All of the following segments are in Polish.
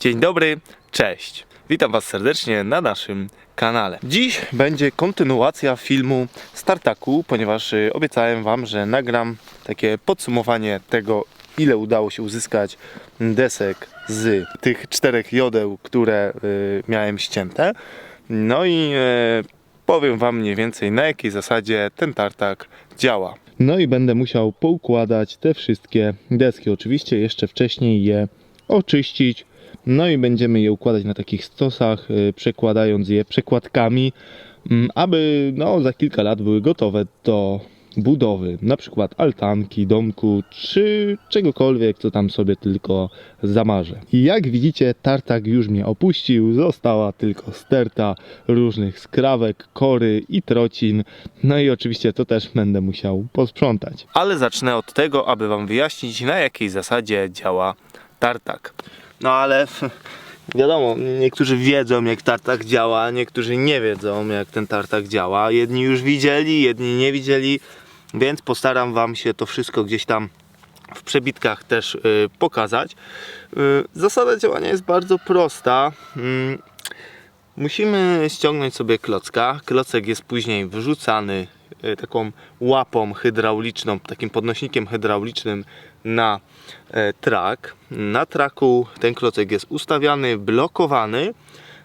Dzień dobry, cześć. Witam Was serdecznie na naszym kanale. Dziś będzie kontynuacja filmu Startaku, ponieważ y, obiecałem Wam, że nagram takie podsumowanie tego, ile udało się uzyskać desek z tych czterech jodeł, które y, miałem ścięte. No i y, powiem Wam mniej więcej na jakiej zasadzie ten tartak działa. No i będę musiał poukładać te wszystkie deski. Oczywiście jeszcze wcześniej je oczyścić. No i będziemy je układać na takich stosach, y, przekładając je przekładkami, mm, aby no, za kilka lat były gotowe do budowy, na przykład altanki, domku, czy czegokolwiek, co tam sobie tylko zamarzę. Jak widzicie, tartak już mnie opuścił, została tylko sterta różnych skrawek, kory i trocin, no i oczywiście to też będę musiał posprzątać. Ale zacznę od tego, aby Wam wyjaśnić, na jakiej zasadzie działa tartak. No ale wiadomo, niektórzy wiedzą jak tartak działa, niektórzy nie wiedzą jak ten tartak działa. Jedni już widzieli, jedni nie widzieli, więc postaram Wam się to wszystko gdzieś tam w przebitkach też y, pokazać. Y, zasada działania jest bardzo prosta. Mm, Musimy ściągnąć sobie klocka. Klocek jest później wyrzucany y, taką łapą hydrauliczną, takim podnośnikiem hydraulicznym na trak. Na traku ten klocek jest ustawiany, blokowany.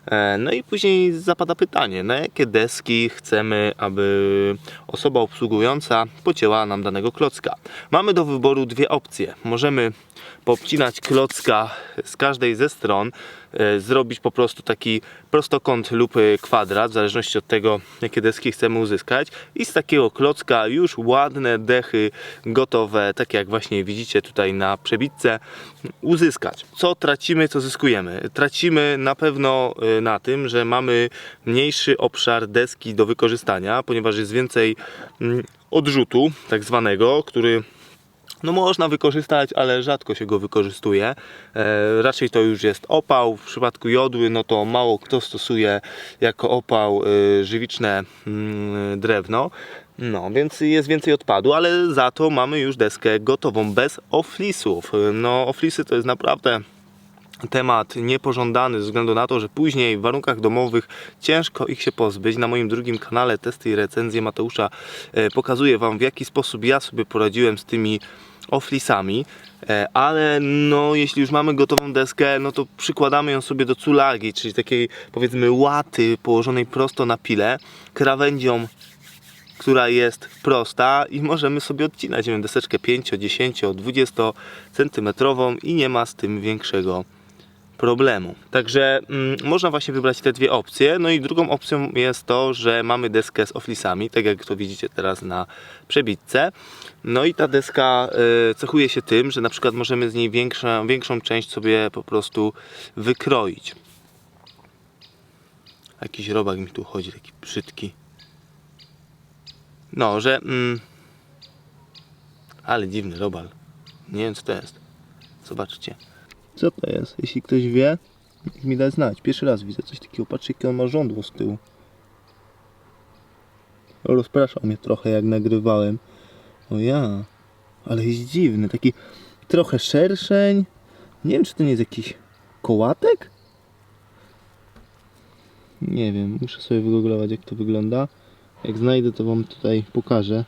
E, No i później zapada pytanie, na jakie deski chcemy, aby osoba obsługująca pocięła nam danego klocka. Mamy do wyboru dwie opcje. Możemy popcinać klocka z każdej ze stron, e, zrobić po prostu taki prostokąt lub e, kwadrat, w zależności od tego, jakie deski chcemy uzyskać. I z takiego klocka już ładne dechy gotowe, tak jak właśnie widzicie tutaj na przebitce, uzyskać. Co tracimy, co zyskujemy? Tracimy na pewno e, na tym, że mamy mniejszy obszar deski do wykorzystania, ponieważ jest więcej mm, odrzutu, tak zwanego, który no można wykorzystać, ale rzadko się go wykorzystuje. E, raczej to już jest opał. W przypadku jodły, no to mało kto stosuje jako opał e, żywiczne mm, drewno. No, więc jest więcej odpadu, ale za to mamy już deskę gotową bez oflisów. No, oflisy to jest naprawdę temat niepożądany ze względu na to, że później w warunkach domowych ciężko ich się pozbyć. Na moim drugim kanale testy i recenzje Mateusza e, pokazuję Wam w jaki sposób ja sobie poradziłem z tymi oflisami. E, Ale no, jeśli już mamy gotową deskę, no to przykładamy ją sobie do culagi, czyli takiej powiedzmy łaty położonej prosto na pile, krawędzią która jest prosta i możemy sobie odcinać wiem, deseczkę 5, 10, 20 centymetrową i nie ma z tym większego problemu. Także mm, można właśnie wybrać te dwie opcje. No i drugą opcją jest to, że mamy deskę z oflisami, tak jak to widzicie teraz na przebitce. No i ta deska y, cechuje się tym, że na przykład możemy z niej większą, większą część sobie po prostu wykroić. Jakiś robak mi tu chodzi, taki brzydki. No, że... Mm, ale dziwny robal. Nie wiem co to jest. Zobaczcie. Co to jest? Jeśli ktoś wie, niech mi da znać. Pierwszy raz widzę coś takiego. Patrzcie, jakie on ma żądło z tyłu. Rozpraszał mnie trochę, jak nagrywałem. O ja, ale jest dziwny. Taki trochę szerszeń. Nie wiem, czy to nie jest jakiś kołatek? Nie wiem, muszę sobie wygooglować, jak to wygląda. Jak znajdę, to Wam tutaj pokażę,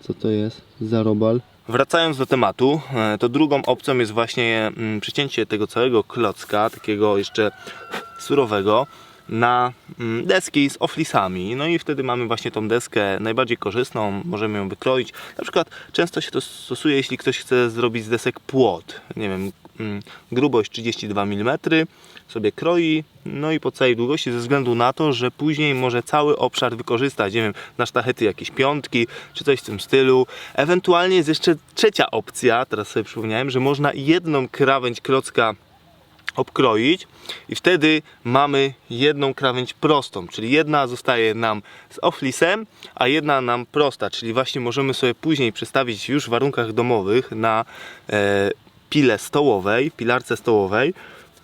co to jest za robal. Wracając do tematu, e, to drugą opcją jest właśnie mm, przycięcie tego całego klocka, takiego jeszcze surowego, na mm, deski z oflisami. No i wtedy mamy właśnie tą deskę najbardziej korzystną, możemy ją wykroić. Na przykład często się to stosuje, jeśli ktoś chce zrobić z desek płot. Nie wiem, grubość 32 mm, sobie kroi, no i po całej długości, ze względu na to, że później może cały obszar wykorzystać, nie wiem, na sztachety jakieś piątki, czy coś w tym stylu. Ewentualnie jest jeszcze trzecia opcja, teraz sobie przypomniałem, że można jedną krawędź klocka obkroić i wtedy mamy jedną krawędź prostą, czyli jedna zostaje nam z oflisem, a jedna nam prosta, czyli właśnie możemy sobie później przestawić już w warunkach domowych na e, pile stołowej, pilarce stołowej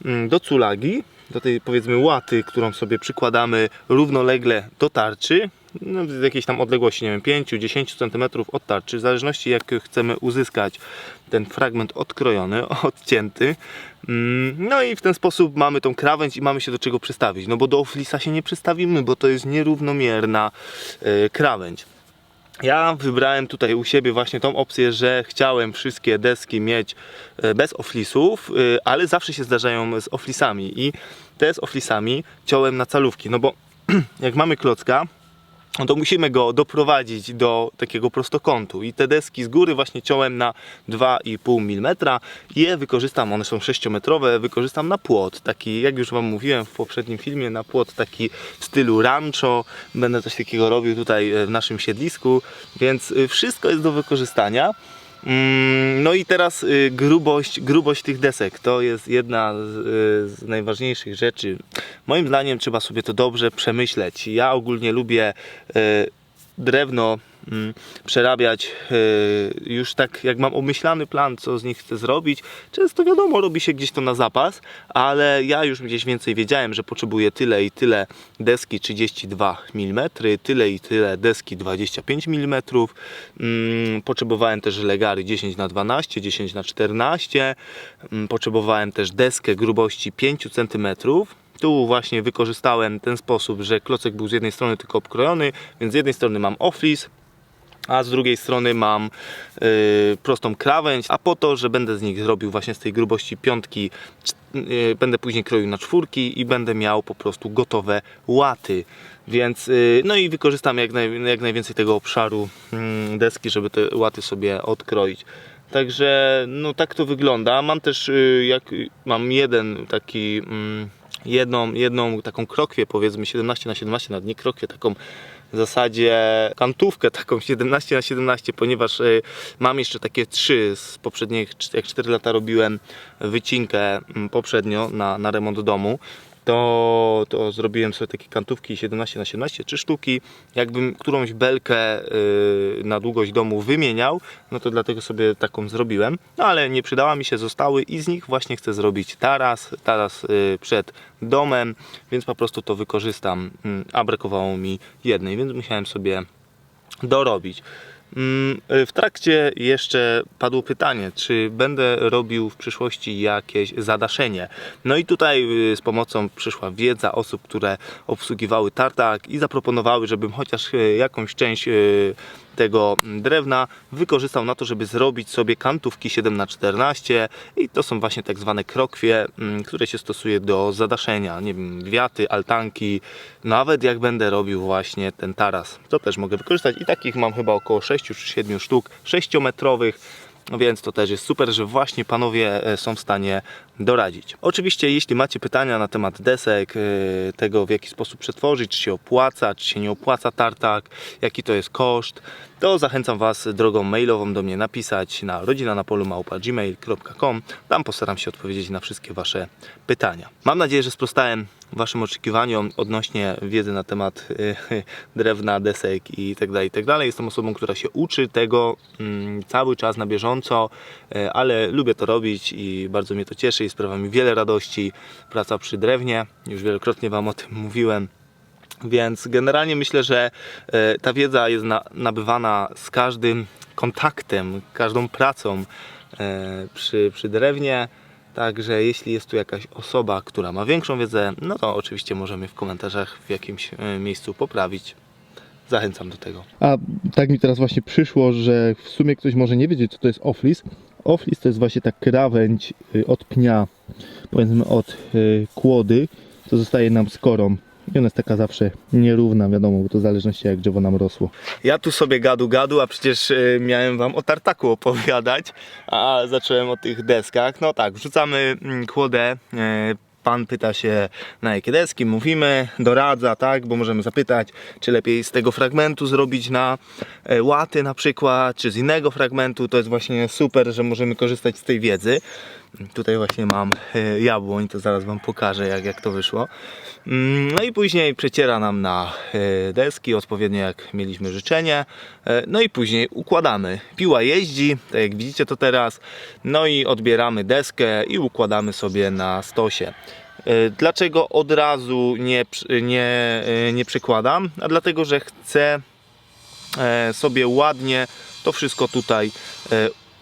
mm, do culagi, do tej powiedzmy łaty, którą sobie przykładamy równolegle do tarczy no, z jakiejś tam odległości, nie wiem, 5-10 cm od tarczy, w zależności jak chcemy uzyskać ten fragment odkrojony, odcięty. Mm, No i w ten sposób mamy tą krawędź i mamy się do czego przystawić. No bo do flisa się nie przystawimy, bo to jest nierównomierna e, krawędź. Ja wybrałem tutaj u siebie właśnie tą opcję, że chciałem wszystkie deski mieć e, bez oflisów, e, ale zawsze się zdarzają z oflisami i te z oflisami ciąłem na calówki, no bo jak mamy klocka, no to musimy go doprowadzić do takiego prostokątu. I te deski z góry właśnie ciąłem na 2,5 mm je wykorzystam, one są 6 metrowe, wykorzystam na płot, taki jak już Wam mówiłem w poprzednim filmie, na płot taki w stylu rancho, będę coś takiego robił tutaj e, w naszym siedlisku, więc y, wszystko jest do wykorzystania. Mm, No i teraz y, grubość, grubość tych desek to jest jedna z, y, z najważniejszych rzeczy. Moim zdaniem trzeba sobie to dobrze przemyśleć. Ja ogólnie lubię y, drewno przerabiać y, już tak jak mam omyślany plan, co z nich chcę zrobić. Często wiadomo, robi się gdzieś to na zapas, ale ja już gdzieś więcej wiedziałem, że potrzebuję tyle i tyle deski 32 mm, tyle i tyle deski 25 mm. Mm, Potrzebowałem też legary 10 na 12 10 na 14 Mm, Potrzebowałem też deskę grubości 5 cm. Tu właśnie wykorzystałem ten sposób, że klocek był z jednej strony tylko obkrojony, więc z jednej strony mam offlis, a z drugiej strony mam y, prostą krawędź, a po to, że będę z nich zrobił właśnie z tej grubości piątki, cz- y, będę później kroił na czwórki i będę miał po prostu gotowe łaty. Więc y, no i wykorzystam jak, naj, jak najwięcej tego obszaru mm, deski, żeby te łaty sobie odkroić. Także no tak to wygląda. Mam też y, jak mam jeden taki mm, jedną, jedną taką krokwię powiedzmy 17 na 17 na nie krokwię taką w zasadzie kantówkę taką 17 na 17 ponieważ y, mam jeszcze takie trzy z poprzednich jak 4 lata robiłem wycinkę mm, poprzednio na, na remont domu to, to zrobiłem sobie takie kantówki 17 na 17 trzy sztuki jakbym którąś belkę y, na długość domu wymieniał no to dlatego sobie taką zrobiłem no ale nie przydała mi się, zostały i z nich właśnie chcę zrobić taras taras y, przed domem więc po prostu to wykorzystam Mm, a brakowało mi jednej więc musiałem sobie dorobić. Mm, W trakcie jeszcze padło pytanie, czy będę robił w przyszłości jakieś zadaszenie. No i tutaj y, z pomocą przyszła wiedza osób, które obsługiwały tartak i zaproponowały, żebym chociaż y, jakąś część y, tego drewna wykorzystał na to, żeby zrobić sobie kantówki 7x14 i to są właśnie tak zwane krokwie, mm, które się stosuje do zadaszenia, nie wiem, wiaty, altanki, nawet jak będę robił właśnie ten taras, to też mogę wykorzystać i takich mam chyba około 6 czy 7 sztuk, 6-metrowych, no więc to też jest super, że właśnie panowie e, są w stanie doradzić. Oczywiście, jeśli macie pytania na temat desek, e, tego w jaki sposób przetworzyć, czy się opłaca, czy się nie opłaca tartak, jaki to jest koszt, to zachęcam Was drogą mailową do mnie napisać na rodzinanapolu.gmail.com Tam postaram się odpowiedzieć na wszystkie Wasze pytania. Mam nadzieję, że sprostałem Waszym oczekiwaniom odnośnie wiedzy na temat y, drewna, desek i tak dalej, i tak dalej. Jestem osobą, która się uczy tego mm, cały czas na bieżąco, y, ale lubię to robić i bardzo mnie to cieszy i sprawia mi wiele radości praca przy drewnie. Już wielokrotnie Wam o tym mówiłem. Więc generalnie myślę, że e, ta wiedza jest na, nabywana z każdym kontaktem, każdą pracą e, przy, przy drewnie. Także jeśli jest tu jakaś osoba, która ma większą wiedzę, no to oczywiście możemy w komentarzach w jakimś e, miejscu poprawić. Zachęcam do tego. A tak mi teraz właśnie przyszło, że w sumie ktoś może nie wiedzieć, co to jest oflis. Oflis to jest właśnie ta krawędź y, od pnia, powiedzmy od y, kłody, co zostaje nam skorą. I ona jest taka zawsze nierówna, wiadomo, bo to w zależności jak drzewo nam rosło. Ja tu sobie gadu gadu, a przecież e, miałem wam o tartaku opowiadać, a zacząłem o tych deskach. No tak, wrzucamy mm, kłodę. Pan pyta się na jakie deski, mówimy, doradza, tak, bo możemy zapytać, czy lepiej z tego fragmentu zrobić na e, łaty na przykład, czy z innego fragmentu. To jest właśnie super, że możemy korzystać z tej wiedzy. Tutaj właśnie mam e, jabłoń, to zaraz wam pokażę jak, jak to wyszło. Mm, No i później przeciera nam na e, deski, odpowiednio jak mieliśmy życzenie. E, No i później układamy. Piła jeździ, tak jak widzicie to teraz. No i odbieramy deskę i układamy sobie na stosie. Dlaczego od razu nie, nie, nie przykładam? A dlatego, że chcę sobie ładnie to wszystko tutaj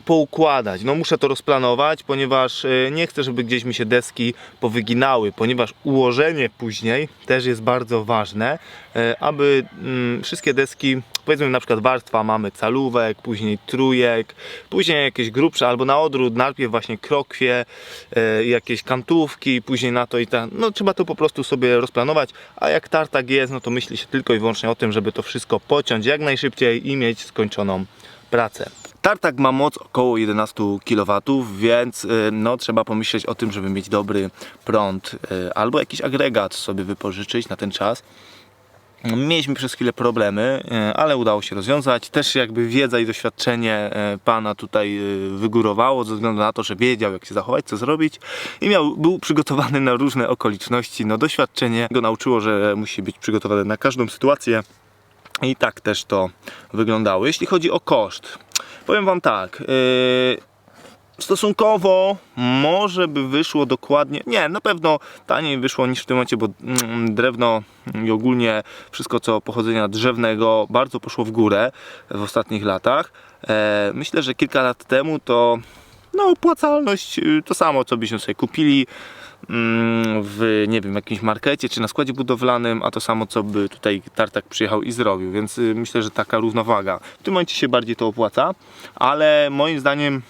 poukładać. No muszę to rozplanować, ponieważ e, nie chcę, żeby gdzieś mi się deski powyginały, ponieważ ułożenie później też jest bardzo ważne, e, aby mm, wszystkie deski, powiedzmy na przykład warstwa mamy calówek, później trójek, później jakieś grubsze albo na odwrót, najpierw właśnie krokwie, e, jakieś kantówki, później na to i tak, no trzeba to po prostu sobie rozplanować, a jak tartak jest, no to myśli się tylko i wyłącznie o tym, żeby to wszystko pociąć jak najszybciej i mieć skończoną pracę. Tartak ma moc około 11 kW, więc y, no, trzeba pomyśleć o tym, żeby mieć dobry prąd y, albo jakiś agregat sobie wypożyczyć na ten czas. Mieliśmy przez chwilę problemy, y, ale udało się rozwiązać. Też jakby wiedza i doświadczenie pana tutaj wygórowało ze względu na to, że wiedział jak się zachować, co zrobić i miał, był przygotowany na różne okoliczności. No doświadczenie go nauczyło, że musi być przygotowany na każdą sytuację. I tak też to wyglądało. Jeśli chodzi o koszt, powiem Wam tak. Yy, stosunkowo może by wyszło dokładnie. Nie, na pewno taniej wyszło niż w tym momencie, bo mm, drewno i ogólnie wszystko co pochodzenia drzewnego bardzo poszło w górę w ostatnich latach. E, myślę, że kilka lat temu to no, opłacalność y, to samo, co byśmy sobie kupili w nie wiem, jakimś markecie czy na składzie budowlanym, a to samo co by tutaj tartak przyjechał i zrobił, więc y, myślę, że taka równowaga. W tym momencie się bardziej to opłaca, ale moim zdaniem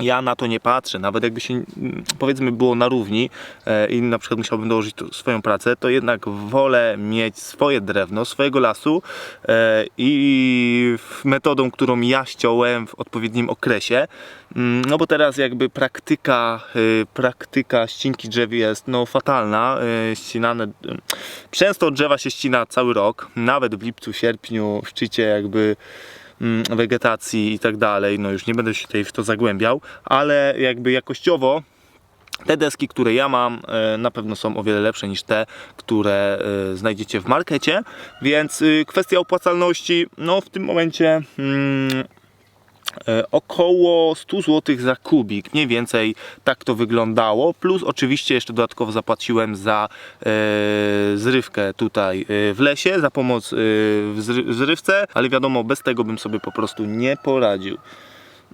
ja na to nie patrzę, nawet jakby się mm, powiedzmy było na równi e, i na przykład musiałbym dołożyć tu swoją pracę, to jednak wolę mieć swoje drewno, swojego lasu e, i metodą, którą ja ściąłem w odpowiednim okresie, Mm, no bo teraz jakby praktyka, y, praktyka ścinki drzew jest no fatalna, ścinane, często drzewa się ścina cały rok, nawet w lipcu, sierpniu, w szczycie jakby wegetacji i tak dalej, no już nie będę się tutaj w to zagłębiał, ale jakby jakościowo te deski, które ja mam, e, na pewno są o wiele lepsze niż te, które e, znajdziecie w markecie, więc y, kwestia opłacalności, no w tym momencie mm, około 100 zł za kubik, mniej więcej tak to wyglądało, plus oczywiście jeszcze dodatkowo zapłaciłem za e, zrywkę tutaj e, w lesie, za pomoc e, w zry- w zrywce, ale wiadomo, bez tego bym sobie po prostu nie poradził.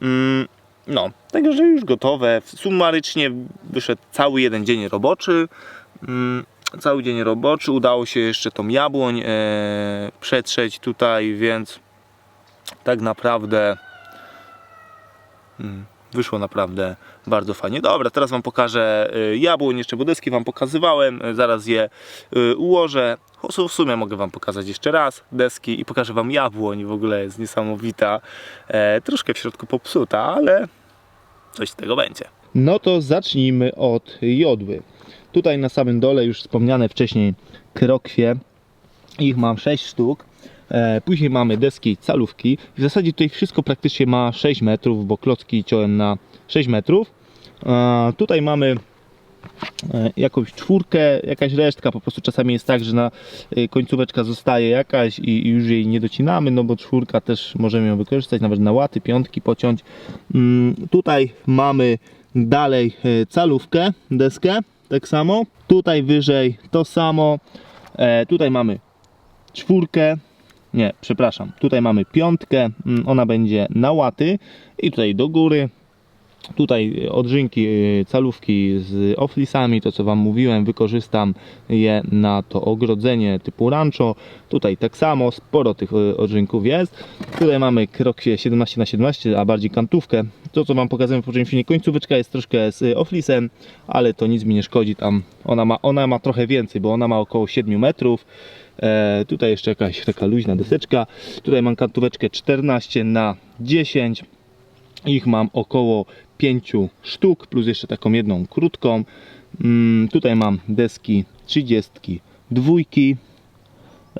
Mm, no, także już gotowe. Sumarycznie wyszedł cały jeden dzień roboczy. Mm, cały dzień roboczy. Udało się jeszcze tą jabłoń e, przetrzeć tutaj, więc tak naprawdę wyszło naprawdę bardzo fajnie. Dobra, teraz Wam pokażę e, jabłoń, jeszcze bodeski Wam pokazywałem, e, zaraz je e, ułożę. W sumie mogę Wam pokazać jeszcze raz deski i pokażę Wam jabłoń, w ogóle jest niesamowita. E, troszkę w środku popsuta, ale coś z tego będzie. No to zacznijmy od jodły. Tutaj na samym dole już wspomniane wcześniej krokwie. Ich mam 6 sztuk. E, Później mamy deski calówki. W zasadzie tutaj wszystko praktycznie ma 6 metrów, bo klocki ciąłem na 6 metrów. E, Tutaj mamy e, jakąś czwórkę, jakaś resztka, po prostu czasami jest tak, że na końcóweczka zostaje jakaś i już jej nie docinamy, no bo czwórka też możemy ją wykorzystać, nawet na łaty, piątki pociąć. Mm, Tutaj mamy dalej calówkę, deskę, tak samo. Tutaj wyżej to samo. Tutaj mamy czwórkę, nie, przepraszam, tutaj mamy piątkę, mm, ona będzie na łaty i tutaj do góry Tutaj odżynki, y, calówki z oflisami, to co Wam mówiłem, wykorzystam je na to ogrodzenie typu rancho. Tutaj tak samo, sporo tych y, odżynków jest. Tutaj mamy krokwie 17 na 17 a bardziej kantówkę. To co Wam pokazałem w poprzednim filmie, końcóweczka jest troszkę z oflisem, ale to nic mi nie szkodzi. Tam ona ma, ona ma trochę więcej, bo ona ma około 7 metrów. E, tutaj jeszcze jakaś taka luźna deseczka. Tutaj mam kantóweczkę 14 na 10 ich mam około 5 sztuk, plus jeszcze taką jedną krótką. Mm, tutaj mam deski 30, dwójki.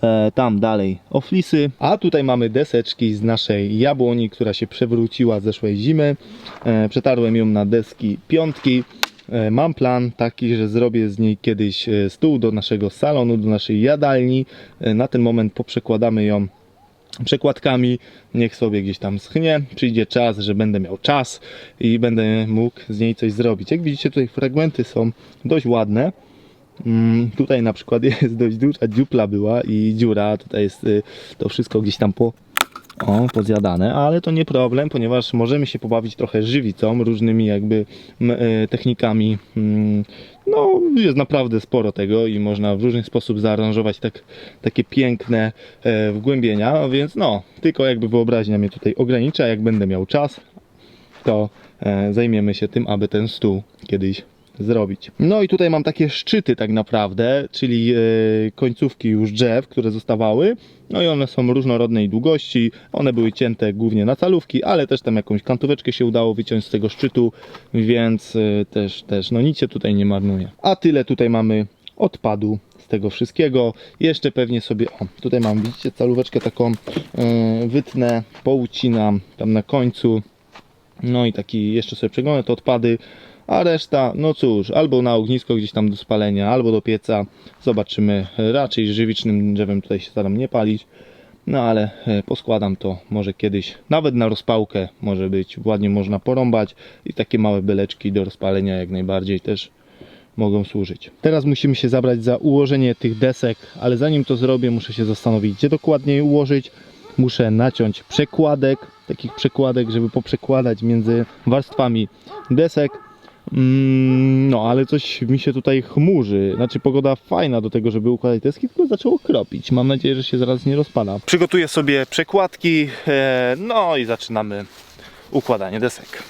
E, tam dalej oflisy. A tutaj mamy deseczki z naszej jabłoni, która się przewróciła z zeszłej zimy. E, przetarłem ją na deski piątki. E, Mam plan taki, że zrobię z niej kiedyś e, stół do naszego salonu, do naszej jadalni. E, Na ten moment poprzekładamy ją przekładkami, niech sobie gdzieś tam schnie, przyjdzie czas, że będę miał czas i będę mógł z niej coś zrobić. Jak widzicie tutaj fragmenty są dość ładne, Mm, tutaj na przykład jest dość duża dziupla była i dziura, tutaj jest y, to wszystko gdzieś tam po, o, pozjadane, ale to nie problem, ponieważ możemy się pobawić trochę żywicą, różnymi jakby y, technikami. Mm, No, jest naprawdę sporo tego i można w różny sposób zaaranżować tak, takie piękne e, wgłębienia, więc no, tylko jakby wyobraźnia mnie tutaj ogranicza, jak będę miał czas, to e, zajmiemy się tym, aby ten stół kiedyś zrobić. No i tutaj mam takie szczyty tak naprawdę, czyli e, końcówki już drzew, które zostawały. No i one są różnorodnej długości. One były cięte głównie na calówki, ale też tam jakąś kantóweczkę się udało wyciąć z tego szczytu, więc e, też, też no nic się tutaj nie marnuje. A tyle tutaj mamy odpadu z tego wszystkiego. Jeszcze pewnie sobie, o tutaj mam, widzicie, calóweczkę taką e, wytnę, poucinam tam na końcu. No i taki jeszcze sobie przeglądam te odpady, a reszta, no cóż, albo na ognisko gdzieś tam do spalenia, albo do pieca. Zobaczymy. Raczej żywicznym drzewem tutaj się staram nie palić. No ale e, poskładam to może kiedyś, nawet na rozpałkę może być, ładnie można porąbać i takie małe beleczki do rozpalenia jak najbardziej też mogą służyć. Teraz musimy się zabrać za ułożenie tych desek, ale zanim to zrobię, muszę się zastanowić, gdzie dokładnie je ułożyć. Muszę naciąć przekładek, takich przekładek, żeby poprzekładać między warstwami desek. Mm, No, ale coś mi się tutaj chmurzy. Znaczy, pogoda fajna do tego, żeby układać deski, tylko zaczęło kropić. Mam nadzieję, że się zaraz nie rozpada. Przygotuję sobie przekładki, e, no i zaczynamy układanie desek.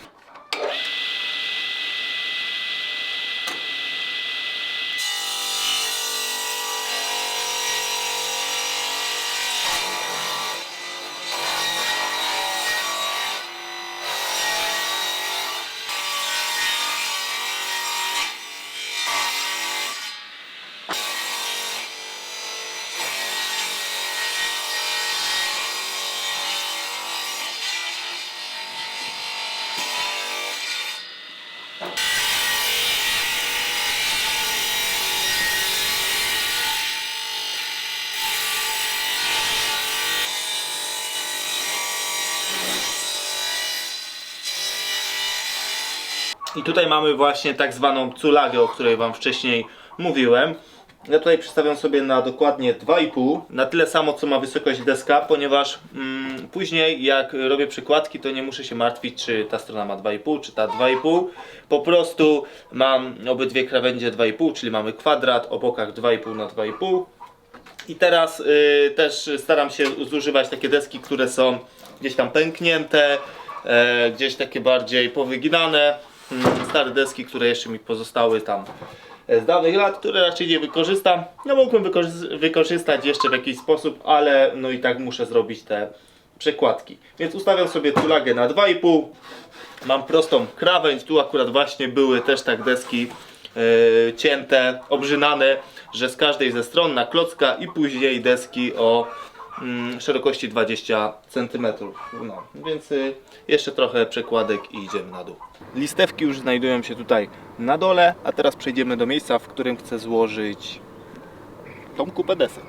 I tutaj mamy właśnie tak zwaną culagę, o której Wam wcześniej mówiłem. Ja tutaj przedstawiam sobie na dokładnie 2,5, na tyle samo co ma wysokość deska, ponieważ mm, później jak robię przykładki, to nie muszę się martwić, czy ta strona ma 2,5, czy ta 2,5. Po prostu mam obydwie krawędzie 2,5, czyli mamy kwadrat o bokach 2,5 na 2,5. I teraz y, też staram się zużywać takie deski, które są gdzieś tam pęknięte, e, gdzieś takie bardziej powyginane. Mm, Stare deski, które jeszcze mi pozostały tam e, z dawnych lat, które raczej nie wykorzystam. No mógłbym wykorzy- wykorzystać jeszcze w jakiś sposób, ale no i tak muszę zrobić te przekładki. Więc ustawiam sobie tulagę na 2,5. Mam prostą krawędź, tu akurat właśnie były też tak deski e, cięte, obrzynane, że z każdej ze stron na klocka i później deski o szerokości 20 cm. No, więc y, jeszcze trochę przekładek i idziemy na dół. Listewki już znajdują się tutaj na dole, a teraz przejdziemy do miejsca, w którym chcę złożyć tą kupę desek.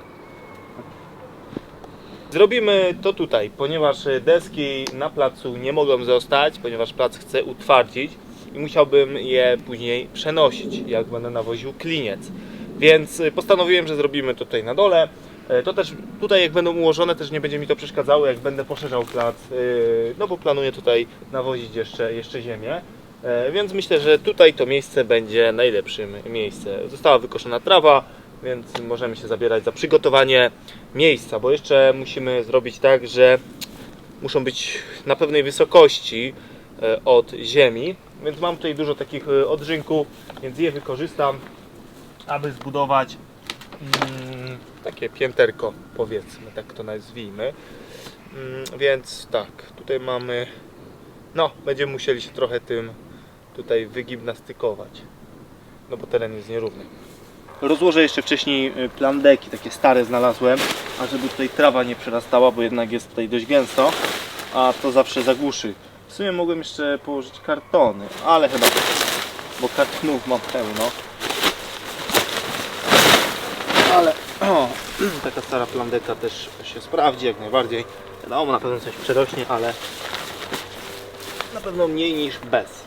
Zrobimy to tutaj, ponieważ y, deski na placu nie mogą zostać, ponieważ plac chcę utwardzić i musiałbym je później przenosić, jak będę nawoził kliniec. Więc y, postanowiłem, że zrobimy to tutaj na dole. E, To też tutaj jak będą ułożone też nie będzie mi to przeszkadzało jak będę poszerzał plac, y, no bo planuję tutaj nawozić jeszcze, jeszcze ziemię. E, Więc myślę, że tutaj to miejsce będzie najlepszym miejscem. Została wykoszona trawa, więc możemy się zabierać za przygotowanie miejsca, bo jeszcze musimy zrobić tak, że muszą być na pewnej wysokości e, od ziemi, więc mam tutaj dużo takich e, odrzynków, więc je wykorzystam, aby zbudować mm, takie pięterko, powiedzmy, tak to nazwijmy. Mm, więc tak, tutaj mamy, no, będziemy musieli się trochę tym tutaj wygimnastykować, no bo teren jest nierówny. Rozłożę jeszcze wcześniej y, plandeki, takie stare znalazłem, a żeby tutaj trawa nie przerastała, bo jednak jest tutaj dość gęsto, a to zawsze zagłuszy. W sumie mogłem jeszcze położyć kartony, ale chyba, bo kartonów mam pełno. Ale taka stara plandeka też się sprawdzi jak najbardziej. Wiadomo, na pewno coś przerośnie, ale na pewno mniej niż bez.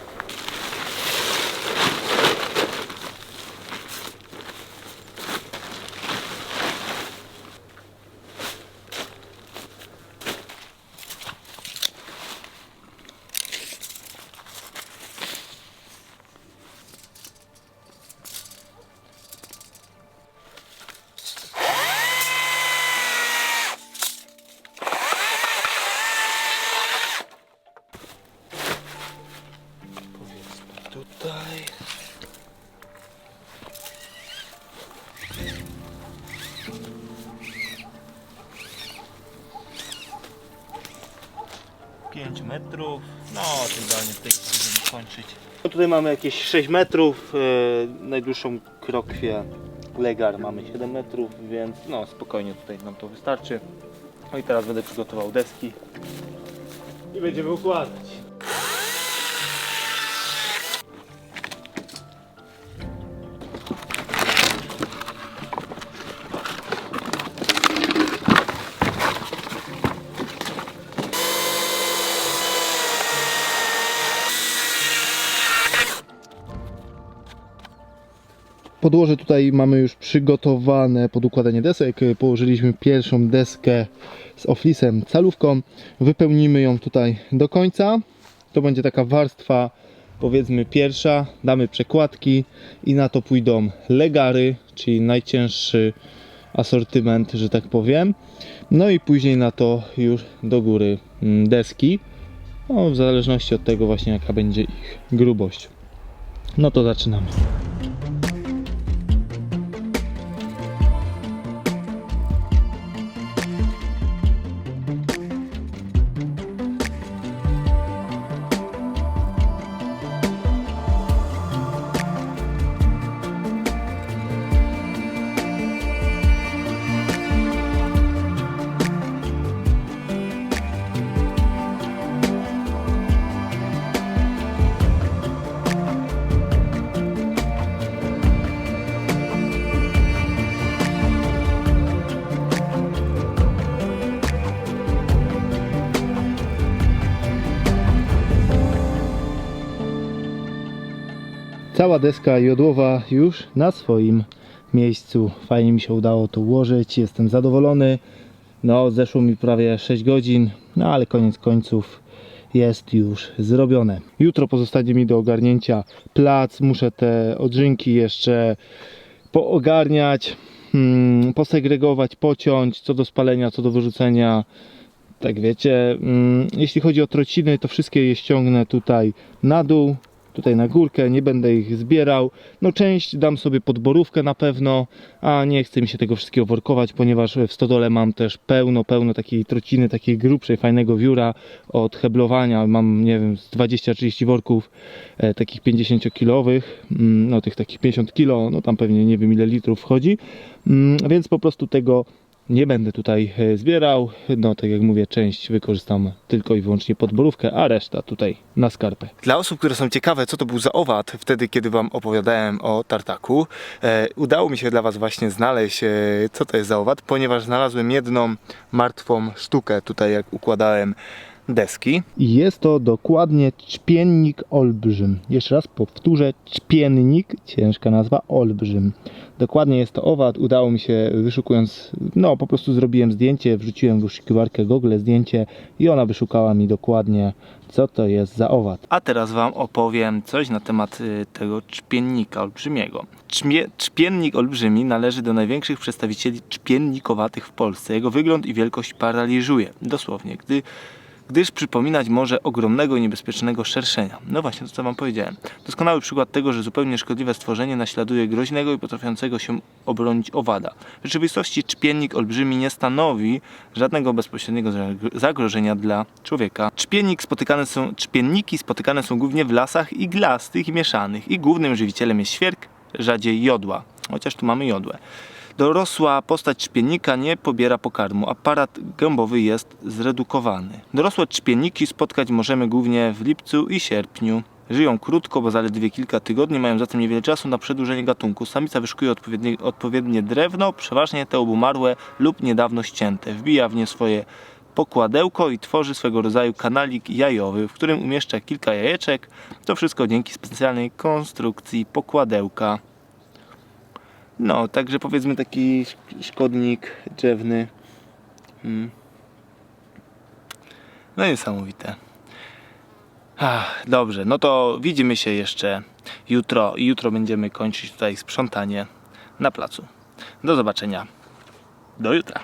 tutaj. Pięć metrów, no tym idealnie w tej chwili będziemy kończyć. No tutaj mamy jakieś 6 metrów, yy, najdłuższą krokwię legar mamy 7 metrów, więc no spokojnie tutaj nam to wystarczy. No i teraz będę przygotował deski i będziemy układać. Podłoże tutaj mamy już przygotowane pod układanie desek. Położyliśmy pierwszą deskę z oflisem calówką. Wypełnimy ją tutaj do końca. To będzie taka warstwa powiedzmy pierwsza. Damy przekładki i na to pójdą legary, czyli najcięższy asortyment, że tak powiem. No i później na to już do góry mm, deski. No, w zależności od tego właśnie jaka będzie ich grubość. No to zaczynamy. Cała deska jodłowa już na swoim miejscu. Fajnie mi się udało to ułożyć. Jestem zadowolony. No, zeszło mi prawie 6 godzin, no ale koniec końców jest już zrobione. Jutro pozostanie mi do ogarnięcia plac. Muszę te odżynki jeszcze poogarniać, hmm, posegregować, pociąć, co do spalenia, co do wyrzucenia. Tak wiecie, mm, jeśli chodzi o trociny, to wszystkie je ściągnę tutaj na dół, tutaj na górkę, nie będę ich zbierał. No część dam sobie pod borówkę na pewno, a nie chce mi się tego wszystkiego workować, ponieważ w stodole mam też pełno, pełno takiej trociny, takiej grubszej, fajnego wióra od heblowania. Mam, nie wiem, z 20-30 worków e, takich 50-kilowych, mm, no tych takich 50 kilo, no tam pewnie nie wiem ile litrów wchodzi, mm, więc po prostu tego nie będę tutaj e, zbierał. No, tak jak mówię, część wykorzystam tylko i wyłącznie pod borówkę, a reszta tutaj na skarpę. Dla osób, które są ciekawe, co to był za owad, wtedy kiedy Wam opowiadałem o tartaku, e, udało mi się dla Was właśnie znaleźć, e, co to jest za owad, ponieważ znalazłem jedną martwą sztukę tutaj, jak układałem deski. I jest to dokładnie czpiennik olbrzym. Jeszcze raz powtórzę, czpiennik, ciężka nazwa, olbrzym. Dokładnie jest to owad, udało mi się wyszukując, no po prostu zrobiłem zdjęcie, wrzuciłem w wyszukiwarkę Google zdjęcie i ona wyszukała mi dokładnie co to jest za owad. A teraz Wam opowiem coś na temat y, tego czpiennika olbrzymiego. Czmie, czpiennik olbrzymi należy do największych przedstawicieli czpiennikowatych w Polsce. Jego wygląd i wielkość paraliżuje, dosłownie, gdy, gdyż przypominać może ogromnego i niebezpiecznego szerszenia. No właśnie, to co Wam powiedziałem. Doskonały przykład tego, że zupełnie szkodliwe stworzenie naśladuje groźnego i potrafiącego się obronić owada. W rzeczywistości czpiennik olbrzymi nie stanowi żadnego bezpośredniego zagro- zagrożenia dla człowieka. Czpiennik spotykane są, czpienniki spotykane są głównie w lasach iglastych i mieszanych i głównym żywicielem jest świerk, rzadziej jodła, chociaż tu mamy jodłę. Dorosła postać czpiennika nie pobiera pokarmu, aparat gębowy jest zredukowany. Dorosłe czpienniki spotkać możemy głównie w lipcu i sierpniu. Żyją krótko, bo zaledwie kilka tygodni, mają zatem niewiele czasu na przedłużenie gatunku. Samica wyszukuje odpowiednie, odpowiednie drewno, przeważnie te obumarłe lub niedawno ścięte. Wbija w nie swoje pokładełko i tworzy swego rodzaju kanalik jajowy, w którym umieszcza kilka jajeczek. To wszystko dzięki specjalnej konstrukcji pokładełka. No, także powiedzmy taki sz- szkodnik drzewny. Mm. No niesamowite. Ach, dobrze, no to widzimy się jeszcze jutro i jutro będziemy kończyć tutaj sprzątanie na placu. Do zobaczenia. Do jutra.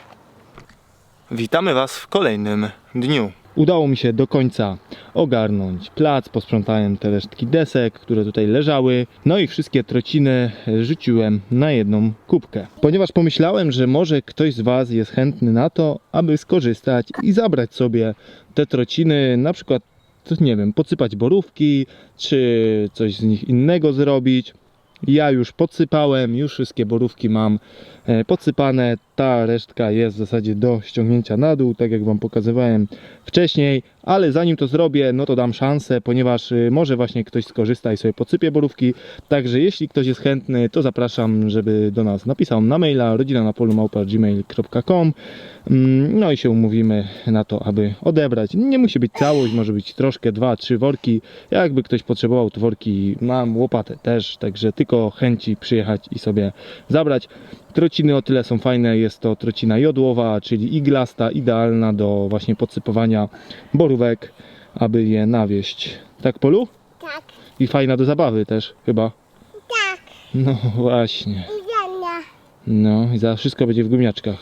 Witamy Was w kolejnym dniu. Udało mi się do końca ogarnąć plac, posprzątałem te resztki desek, które tutaj leżały, no i wszystkie trociny rzuciłem na jedną kubkę. Ponieważ pomyślałem, że może ktoś z Was jest chętny na to, aby skorzystać i zabrać sobie te trociny, na przykład, nie wiem, podsypać borówki, czy coś z nich innego zrobić. Ja już podsypałem, już wszystkie borówki mam e, podsypane. Ta resztka jest w zasadzie do ściągnięcia na dół, tak jak Wam pokazywałem wcześniej, ale zanim to zrobię, no to dam szansę, ponieważ y, może właśnie ktoś skorzysta i sobie podsypie borówki. Także jeśli ktoś jest chętny, to zapraszam, żeby do nas napisał na maila rodzina Mm, no i się umówimy na to, aby odebrać. Nie musi być całość, może być troszkę, dwa, trzy worki. Jakby ktoś potrzebował, to worki mam, łopatę też, także tylko chęci przyjechać i sobie zabrać. Trociny o tyle są fajne, jest to trocina jodłowa, czyli iglasta, idealna do właśnie podsypowania borówek, aby je nawieść. Tak, Polu? Tak, I fajna do zabawy też, chyba. tak, No właśnie. No i za wszystko będzie w gumiaczkach.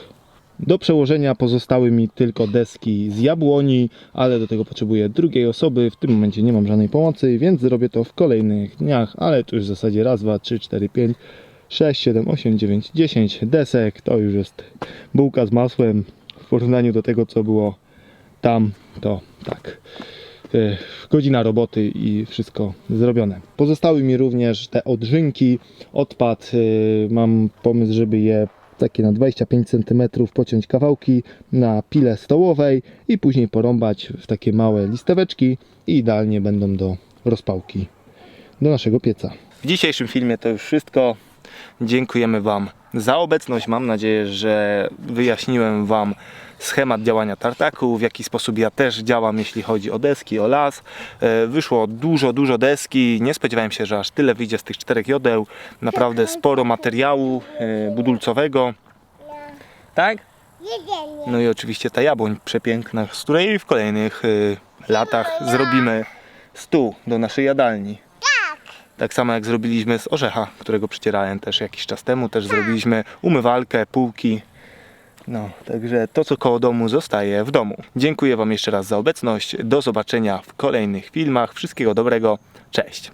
Do przełożenia pozostały mi tylko deski z jabłoni, ale do tego potrzebuję drugiej osoby. W tym momencie nie mam żadnej pomocy, więc zrobię to w kolejnych dniach, ale tu już w zasadzie raz, dwa, trzy, cztery, pięć, sześć, siedem, osiem, dziewięć, dziesięć desek. To już jest bułka z masłem w porównaniu do tego, co było tam. To tak. e, Godzina roboty i wszystko zrobione. Pozostały mi również te odżynki, odpad. e, Mam pomysł, żeby je takie na 25 cm pociąć kawałki na pile stołowej i później porąbać w takie małe listeweczki i idealnie będą do rozpałki do naszego pieca. W dzisiejszym filmie to już wszystko. Dziękujemy Wam za obecność. Mam nadzieję, że wyjaśniłem Wam schemat działania tartaku, w jaki sposób ja też działam, jeśli chodzi o deski, o las. E, Wyszło dużo, dużo deski. Nie spodziewałem się, że aż tyle wyjdzie z tych czterech jodeł. Naprawdę sporo materiału e, budulcowego. Tak? No i oczywiście ta jabłoń przepiękna, z której w kolejnych y, latach zrobimy stół do naszej jadalni. Tak samo jak zrobiliśmy z orzecha, którego przycierałem też jakiś czas temu, też zrobiliśmy umywalkę, półki. No, także to co koło domu zostaje w domu. Dziękuję Wam jeszcze raz za obecność. Do zobaczenia w kolejnych filmach. Wszystkiego dobrego. Cześć.